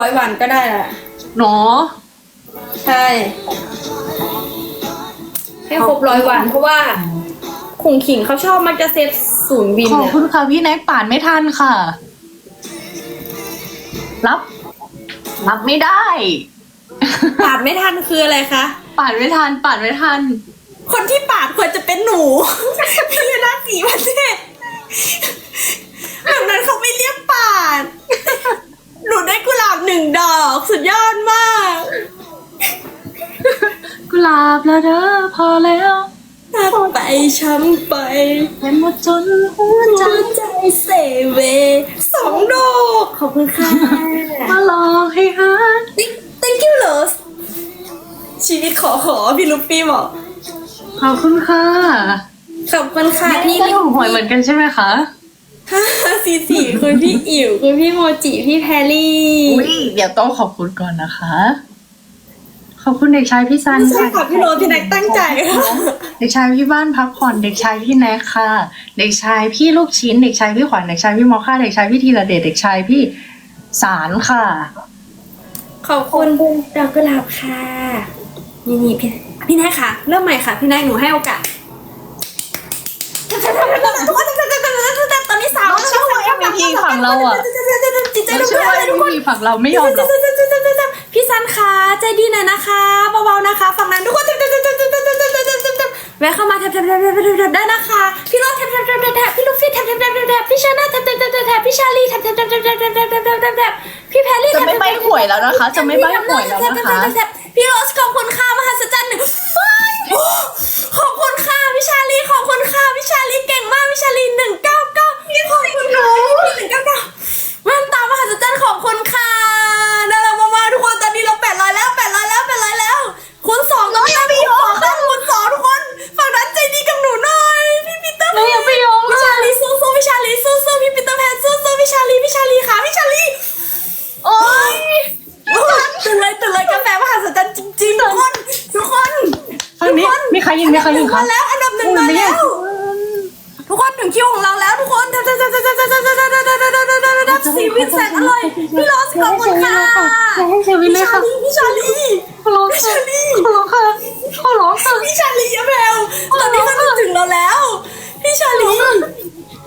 ร้อยวันก็ได้แหละเนาะใช่ ให้ครบร้อยวัน เพราะว่าขงขิงเขาชอบมักจะเซฟศูนย์วินขอบเนี่ยคุณค่ะพี่แน็กป่านไม่ทันค่ะ รับ รับไม่ได้ ปาดไม่ทันคืออะไรคะ ป่านไม่ทันป่านไม่ทัน คนที่ปาดควรจะเป็นหนู พี่ราศีประเทศแบบนั้นเขาไม่เรียกปาด หนูได้กุหลาบหนึ่งดอก สุดยอดมาก กุหลาบแล้ว เด้อพอแล้วถ้าไปช้ำไปเห็นหมดจนหัวใจหัวใจเซเวสองดอกขอบคุณค่ะมาหลอกให้หา thank you Rose ชีวิตขอขอพี่ลูปปี้บอกขอบคุณค่ะขอบคุณค่ะพี่พี่ก็ถูกหวยเหมือนกันใช่ไหมคะห้าสี่สี่คุณพี่อิ๋วคุณพี่โมจิพี่แพรลี่อุ้ยเดี๋ยวต้องขอบคุณก่อนนะคะ ขอบคุณเด็กชายพี่ซันใช่ค่ะพี่โรสพี่แน็กตั้งใจค่ะเด็กชายพี่บ้านพักผ่อนเด็กชายพี่แน็กค่ะ เด็กชายพี่ลูกชิ้น เด็กชายพี่ขวัญเด็กชายพี่มอค่าเด็กชายพี่ธีระเดชเด็กชายพี่สารค่ะ ขอบคุณดอกกุหลาบค่ะ นี่นี่พี่พี่แน็กค่ะ เริ่มใหม่ค่ะ พี่แน็กหนูให้โอกาสทุกคนตอนนี้สาวเราเชื่อว่า MVP ฝั่งเราอะจิตใจเราเราเชื่อว่าทุกคนพี่ฝั่งเราไม่ยอมหรอกพี่ ซันคะใจดีหน่อยนะคะเบาๆนะคะ ฝั่งนั้นทุกคนแวะเข้ามาแทบๆๆๆได้นะคะ พี่โรสแทบๆๆๆพี่ลูฟี่แทบๆๆๆพี่ชาน่าแทบๆๆๆพี่ชาลีแทบๆๆๆๆพี่แพรรี่จะไม่ใบหวยแล้วนะคะ จะไม่ใบหวยแล้วนะคะ พี่โรสขอบคุณค่ะมหัศจรรย์หนึ่ง รยิงมีใครยิงมาคะแล้วอันดับหนึ่งมาแล้ว ทุกคนถึงคิวของเราแล้วทุกคนสีวินแสนอร่อยพี่รอสขอบคุณค่ะให้เซวินเลยค่ะพี่ชาลีขอร้องพี่ค่ะชาลีขอร้องค่ะขอร้องค่ะพี่ชาลียะแมวตอนนี้เขาถึงเราแล้ว พี่ชาลี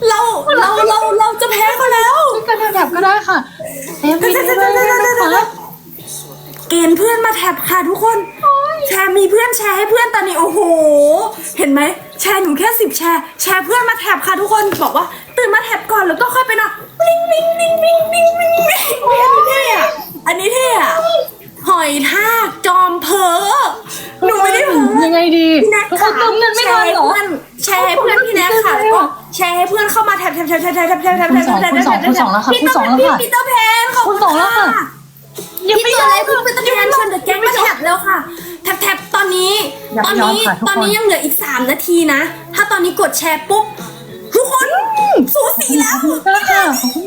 เราเราเราเราจะแพ้เขาแล้วกันแบบก็ได้ค่ะเอ็มวีได้เลยนะคะเกณฑ์เพื่อนมาแท็บค่ะทุกคน แชร์มีเพื่อนแชร์ให้เพื่อนตอนนี้โอ้โห เห็นไหมแชร์หนูแค่สิบแชร์แชร์เพื่อนมาแท็บค่ะทุกคนบอกว่าตื่นมาแท็บก่อนแล้วก็ค่อยไปนอนวิ่งวิ่งวิ่งวิ่งวิ่งวิ่งวิ่งอันนี้เท่อะอันนี้เท่อะหอยทากจอมเพอหนูไม่ได้เพอ ยังไงดีเน็กทุกคค่ะเตื่เนไม่ทันเหรอแชร์ให้เพื่อนพี่แน็กค่ะแล้วก็แชร์ให้เพื่อนเข้ามาแท็บแท็บแท็บแท็บแท็บแท็บแท็บพีเแอร์แพนขอบคุณค่ะยังไม่ยอมพี่เตอร์แพนชวนแดอะแก๊งมาแท็บแล้วค่ะ แท็บแท็บตอนนี้ อย่าตอนยอมนี้ค่ะทุกคน ตอนนี้ยังเหลืออีกสามนาทีนะ ถ้าตอนนี้กดแชร์ปุ๊บ ทุกคนสูสีแล้วได้ค่ะ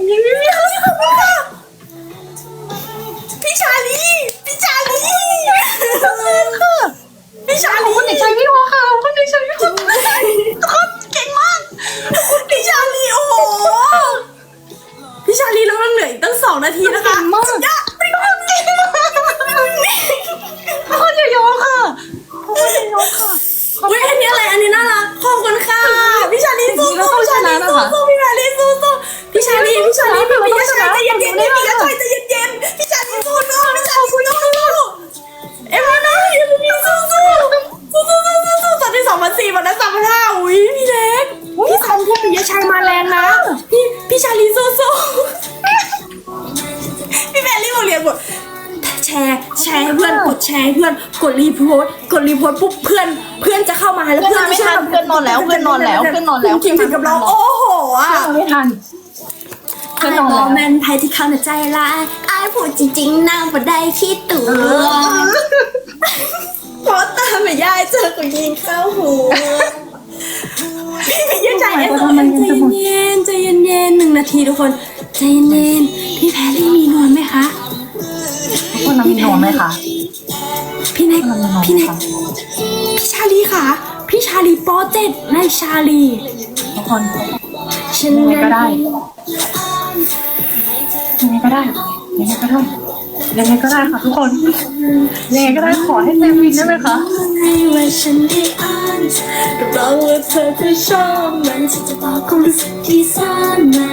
พี่เขาขอบคุณค่ะพี่ชาลี พี่ชาลี ค่ะพี่ชาขอบลี คุณเด็กชายพี่หัวขาวขอบคุณเด็กชายพี่หัวทุกคนเก่งมากพี่ชาลีโอ้โหพี่ชาลีแล้วยังเหลืออีกตั้งสองนาทีนะคะเก่งมากสุดยอด ทุกค่ะ อุ้ยอันนี้อะไร อันนี้น่ารักขอบคุณ อนกดแชร์ให้เพื่อนกดรีโพสต์กดรีโพสต์ปุ๊บเพื่อนเพื่อนจะเข้ามาแล้วเพื่อนมาไม่ทันเพื่อนนอนแล้วเพื่อนนอนแล้วเพื่อนนอนแล้วคิมถึงกับเราโอ้โหอะไม่ทันเพื่อนนอนบแล้อวแมนไทยที่เขาในใจร้ายอายพูดจริงๆนั่งบ่ได้คิดตัวเพราะตาไม่ยายเจอกูยิงเข้าหูพี่ไม่ยังใจเอ็นตัวเองใจเย็นใจเย็นๆหนึ่งนาทีทุกคนใจเย็นๆพี่แพรรี่มีนวลไหมคะทุกคนมีนอนไหมคะ พี่แน็กมันนอนพี่ไหมแน็กคะพี่ชาลีค่ะ พี่ชาลีโปรเจกต์ในชาลีทุกคนฉันยังไงก็ได้ยังไงก็ได้ยังไงก็ได้ยังไงก็ได้ค่ะทุกคนยังไงก็ได้ขอให้เซฟินได้ไหมคะให้ว่าฉันได้อ่านรับรองว่าเธอจะชอบมันฉันจะบอกความรู้สึกที่ซ่อนมา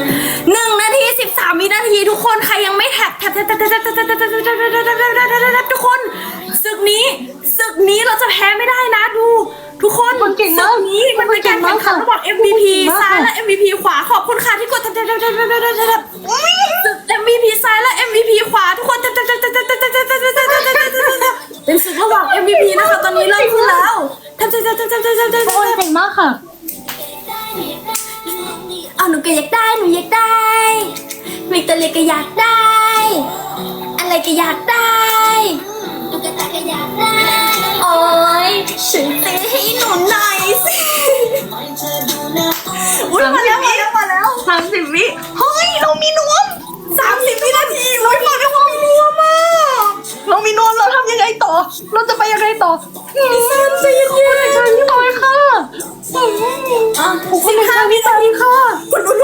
หนึ่งนาทีสิบสามวินาทีทุกคนใครยังไม่แท็บแท็บแท็บแท็บแท็บแท็บแท็บแท็บแท็บแท็บแท็บแท็บแท็บแท็บทุกคน ศึกนี้ศึกนี้เราจะแพ้ไม่ได้นะดู ทุกคนคนเก่งศึมากกนี้มันเป็นการแข่งขันระหว่าง MVP ซ้ายและ MVP ขวาขอบคุณค่ะที่กดแท็บแท็บแท็บแท็บแท็บแท็บแท็บ MVP ซ้ายและ MVP ขวาทุกคนแท็บแท็บแท็บแท็บแท็บแท็บแท็บแท็บแท็บแท็บแท็บแท็บแท็บเป็นศึกระหว่าง MVP นะคะตอนนี้เริ่มขึ้นแล้วแท็บแท็บแท็บแท็บแท็บแท็บแท็บทุกคนเก่งมากค่ะ เอาหนูก็อยากได้หนูอยากได้วิกตอเรียก็อยากได้ อะไรก็อยากได้ ตุ๊กตาก็อยากได้ โอ้ยฉันซื้ให้หนูหน่อยสิวุ้นมาแล้วมาแล้วมาแล้วสามสิบวิเฮ้ยเรามีนวมสามสิบวินาทีวุ้ยมาแล้วมีนวมมากเรามีนวมเราทำยังไงต่อ เราจะไปยังไงต่อดิฉันจะยังไงคุณอาจารย์พี่บอยค่ะผมคุณอาจารย์พี่บอค่ะคุณ